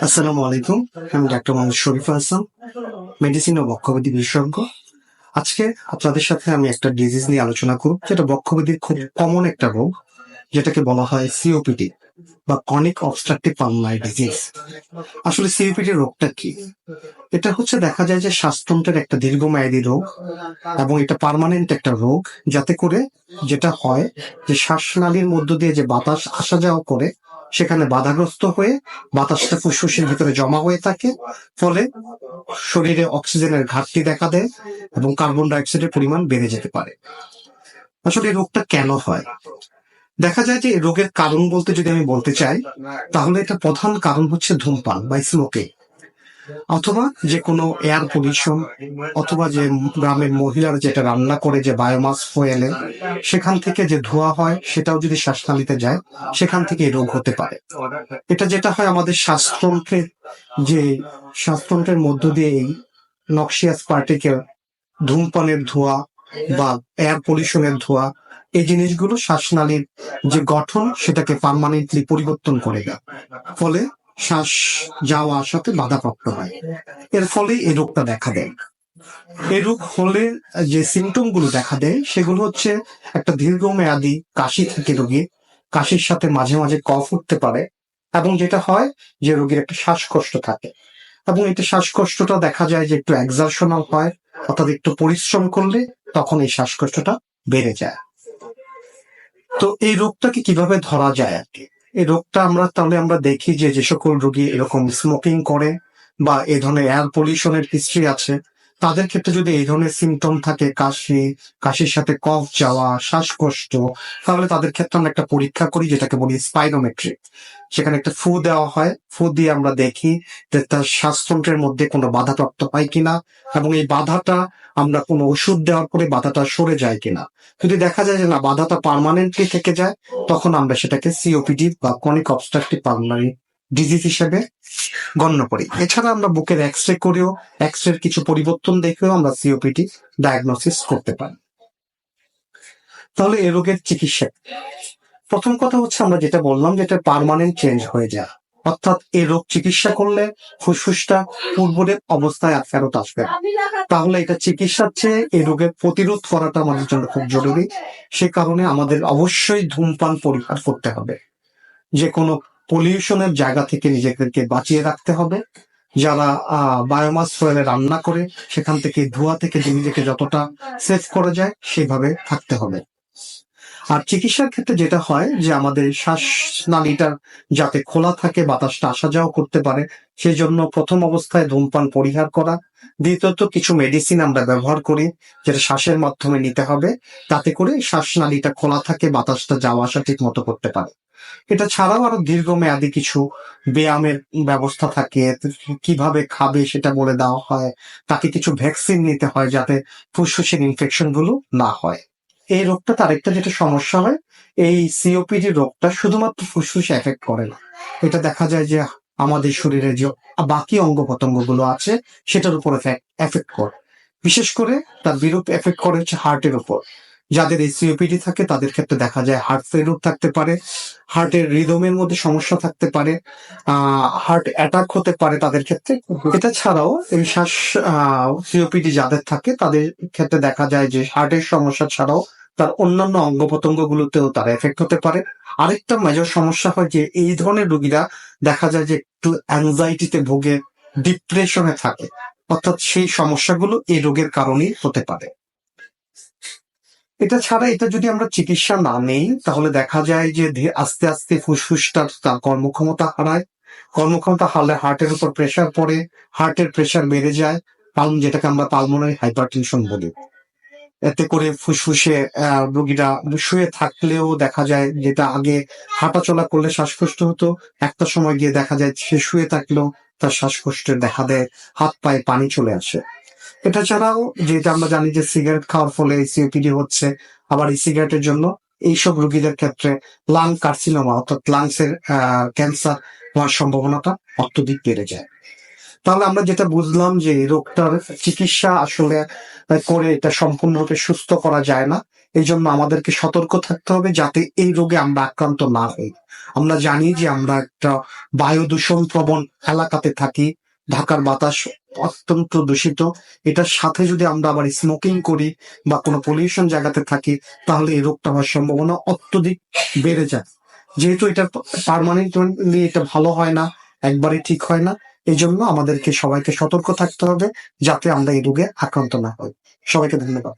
আসসালামু আলাইকুম। আমি ডাক্তার মোহাম্মদ শরীফ হাসান মেডিসিন ও বক্ষব্যাধি বিশেষজ্ঞ। আজকে আপনাদের সাথে আমি একটা ডিজিজ নিয়ে আলোচনা করব, যেটা বক্ষব্যাধির খুব কমন একটা রোগ, যেটাকে বলা হয় সিওপিডি বা কনিক অবস্ট্রাকটিভ পালমারি ডিজিজ আসলে সিওপিডি রোগটা কি? এটা হচ্ছে দেখা যায় যে শ্বাসতন্ত্রের একটা দীর্ঘমেয়াদী রোগ এবং এটা পার্মানেন্ট একটা রোগ, যাতে করে যেটা হয় যে শ্বাসনালীর মধ্য দিয়ে যে বাতাস আসা যাওয়া করে সেখানে বাধাগ্রস্ত হয়ে বাতাসটা ফুসফুসের ভিতরে জমা হয়ে থাকে। ফলে শরীরে অক্সিজেনের ঘাটতি দেখা দেয় এবং কার্বন ডাইঅক্সাইডের পরিমাণ বেড়ে যেতে পারে। আসলে এই রোগটা কেন হয়? দেখা যায় যে রোগের কারণ বলতে যদি আমি বলতে চাই, তাহলে এটা প্রধান কারণ হচ্ছে ধূমপান বা স্মোকিং। অথবা যে কোনো এয়ার পলিউশন অথবা যে গ্রামের মহিলারা যেটা রান্না করে, যে বায়োমাস ফুয়েলে সেখান থেকে যে ধোঁয়া হয়, সেটাও যদি শ্বাসনালীতে যায়, সেখান থেকে রোগ হতে পারে। এটা যেটা হয় আমাদের শ্বাসতন্ত্রের যে শ্বাসতন্ত্রের মধ্য দিয়ে এই নক্সিয়াস পার্টিকেল ধূমপানের ধোঁয়া বা এয়ার পলিউশনের ধোঁয়া, এই জিনিসগুলো শ্বাসনালীর যে গঠন, সেটাকে পারমানেন্টলি পরিবর্তন করে দেয়। ফলে শ্বাস যাওয়া আসাতে বাধাপ্রাপ্ত হয়। এর ফলে এই রোগটা দেখা দেয়। এই রোগ হলে যে সিমটমগুলো দেখা দেয়, সেগুলো হচ্ছে একটা দীর্ঘমেয়াদী কাশি থাকে রোগীর কাশির সাথে মাঝে মাঝে কফ উঠতে পারে এবং যেটা হয় যে রোগীর একটা শ্বাসকষ্ট থাকে। এবং এটা শ্বাসকষ্টটা দেখা যায় যে একটু এক্সারশনাল হয়, অর্থাৎ একটু পরিশ্রম করলে তখন এই শ্বাসকষ্টটা বেড়ে যায়। তো এই রোগটাকে কীভাবে ধরা যায় আর কি? এই রোগটা আমরা তাহলে আমরা দেখি যে যে সকল রোগী এরকম স্মোকিং করে বা এ ধরনের এয়ার পলিউশনের হিস্ট্রি আছে। তাদের ক্ষেত্রে যদি এই ধরনের সিমটম থাকে, কাশি, কাশির সাথে কফ যাওয়া, শ্বাসকষ্ট, তাহলে তাদের ক্ষেত্রে আমরা একটা পরীক্ষা করি, যেটাকে বলি স্পাইরোমেট্রি সেখানে একটা ফু দেওয়া হয়। ফু দিয়ে আমরা দেখি যে তার শ্বাসতন্ত্রের মধ্যে কোনো বাধাপ্রাপ্ত হয় কিনা এবং এই বাধাটা আমরা কোনো ওষুধ দেওয়ার পরে বাধাটা সরে যায় কিনা। যদি দেখা যায় যে না, বাধাটা পার্মানেন্টলি থেকে যায়, তখন আমরা সেটাকে সিওপিডি বা কনিক অবস্ট্রাকটিভ পালমারি ডিজিজ হিসেবে গণ্য করি। এছাড়া আমরা বুকের এক্স রে করেও এক্স রের কিছু পরিবর্তন দেখেও আমরা সিওপিটি ডায়াগনোসিস করতে পারি। তাহলে এ রোগের চিকিৎসা। প্রথম কথা হচ্ছে আমরা যেটা বললাম যেটা পার্মানেন্ট চেঞ্জ হয়ে যায়। অর্থাৎ এই রোগ চিকিৎসা করলে ফুসফুসটা পূর্বের অবস্থায় আর ফেরত আসবে তাহলে এটা চিকিৎসার চেয়ে এই রোগের প্রতিরোধ করাটা আমাদের জন্য খুব জরুরি। সে কারণে আমাদের অবশ্যই ধূমপান পরিহার করতে হবে। যে কোনো পলিউশনের জায়গা থেকে নিজেদেরকে বাঁচিয়ে রাখতে হবে। যারা বায়োমাস ফুয়েলে রান্না করে, সেখান থেকে ধোঁয়া থেকে নিজেকে যতটা সেফ করা যায়, সেভাবে থাকতে হবে। আর চিকিৎসার ক্ষেত্রে যেটা হয় যে আমাদের শ্বাস নালীটা যাতে খোলা থাকে, বাতাসটা আসা যাওয়া করতে পারে সেই জন্য প্রথম অবস্থায় ধূমপান পরিহার করা। দ্বিতীয়ত কিছু মেডিসিন আমরা ব্যবহার করি, যেটা শ্বাসের মাধ্যমে নিতে হবে, তাতে করে শ্বাসনালীটা খোলা থাকে, বাতাসটা যাওয়া আসা ঠিক মতো করতে পারে। এটা ছাড়াও আরও দীর্ঘমেয়াদী কিছু ব্যায়ামের ব্যবস্থা থাকে, কীভাবে খাবে সেটা বলে দেওয়া হয়, তাকে কিছু ভ্যাকসিন নিতে হয় যাতে ফুসফুসের ইনফেকশনগুলো না হয়। এই রোগটা তার একটা যেটা সমস্যা হয়, এই সিওপিডি রোগটা শুধুমাত্র ফুসফুসে এফেক্ট করে না। এটা দেখা যায় যে আমাদের শরীরে যে বাকি অঙ্গ প্রত্যঙ্গগুলো আছে, সেটার উপর এফেক্ট করে। বিশেষ করে তার বিরূপ এফেক্ট করে হচ্ছে হার্টের উপর। যাদের এই সিওপিডি থাকে, তাদের ক্ষেত্রে দেখা যায় হার্ট ফেলুর থাকতে পারে হার্টের রিদমের মধ্যে সমস্যা থাকতে পারে হার্ট অ্যাটাক হতে পারে তাদের ক্ষেত্রে। এটা ছাড়াও এই শ্বাস সিওপিডি যাদের থাকে, তাদের ক্ষেত্রে দেখা যায় যে হার্টের সমস্যা ছাড়াও তার অন্যান্য অঙ্গ প্রত্যঙ্গ গুলোতেও তার এফেক্ট হতে পারে। আরেকটা মেজর সমস্যা হয় যে এই ধরনের রোগীরা দেখা যায় যে একটু অ্যাংজাইটিতে ভোগে ডিপ্রেশনে থাকে। অর্থাৎ সেই সমস্যাগুলো এই রোগের কারণেই হতে পারে। এটা ছাড়া এটা যদি আমরা চিকিৎসা না নেই, তাহলে দেখা যায় যে আস্তে আস্তে ফুসফুসটা তার কর্মক্ষমতা হারায়। কর্মক্ষমতা হারলে হার্টের উপর প্রেসার পড়ে হার্টের প্রেসার বেড়ে যায় পালম যেটাকে আমরা পালমোনারি হাইপারটেনশন বলি। এতে করে ফুসফুসে রোগীরা শুয়ে থাকলেও দেখা যায় যেটা আগে হাঁটাচলা করলে শ্বাসকষ্ট হতো, একটা সময় গিয়ে দেখা যায় সে শুয়ে থাকলেও তার শ্বাসকষ্টের দেখা দেয়, হাত পায়ে পানি চলে আসে। এটা ছাড়াও যেটা আমরা জানি যে সিগারেট খাওয়ার ফলে সিওপিডি হচ্ছে, আবার এই সিগারেটের জন্য এইসব রোগীদের ক্ষেত্রে লাং কার্সিনোমা অর্থাৎ লাংসের ক্যান্সার হওয়ার সম্ভাবনাটা অত্যধিক বেড়ে যায়। তাহলে আমরা যেটা বুঝলাম যে রোগটার চিকিৎসা আসলে করে এটা সম্পূর্ণরূপে সুস্থ করা যায় না। এই জন্য আমাদেরকে সতর্ক থাকতে হবে যাতে এই রোগে আমরা আক্রান্ত না হই। আমরা জানি যে আমরা একটা বায়ু দূষণ প্রবণ এলাকাতে থাকি, ঢাকার বাতাস অত্যন্ত দূষিত। এটার সাথে যদি আমরা আবার স্মোকিং করি বা কোনো পলিউশন জায়গাতে থাকি, তাহলে এই রোগটা হওয়ার সম্ভাবনা অত্যধিক বেড়ে যায়। যেহেতু এটা পারমানেন্টলি এটা ভালো হয় না একবারে ঠিক হয় না এই জন্য আমাদেরকে সবাইকে সতর্ক থাকতে হবে যাতে আমরা এই রোগে আক্রান্ত না হই। সবাইকে ধন্যবাদ।